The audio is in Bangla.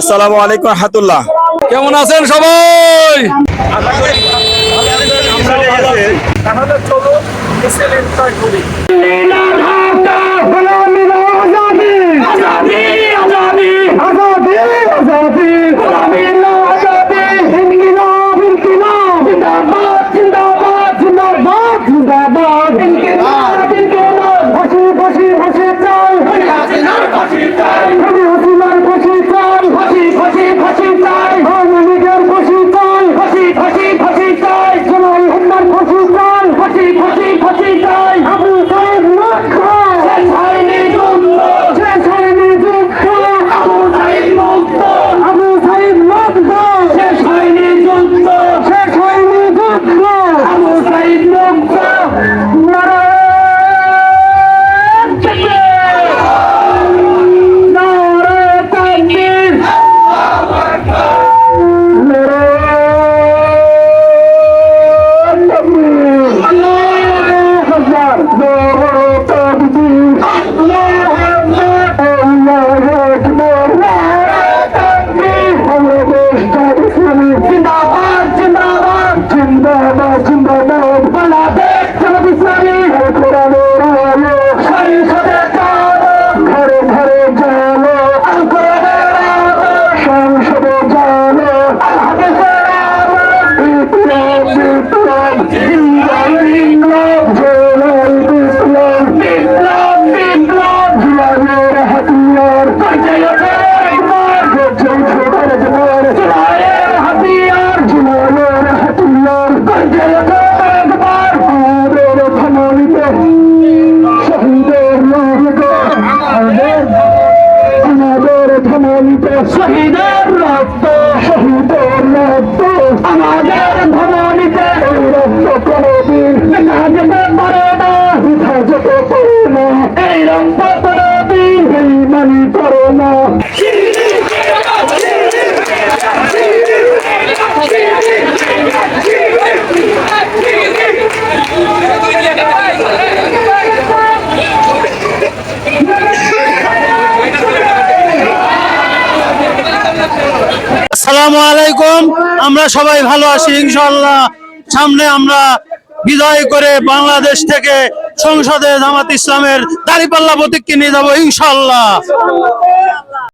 আসসালামু আলাইকুম রহমতুল্লাহ। কেমন আছেন সবাই? ঘরে শহীদের রক্ত শহীদের রক্ত আমাদের ভবনীতে রক্ত কোনদিন না যেতে পারে না উঠা যেতে পারে না এই রক্ত কোনদিন বেইমানি করে না আসসালামু আলাইকুম। আমরা সবাই ভালো আছি ইনশাল্লাহ সামনে আমরা বিদায় করে বাংলাদেশ থেকে সংসদে জামাত ইসলামের দাঁড়িপাল্লা প্রতীককে নিয়ে যাব ইনশাল্লাহ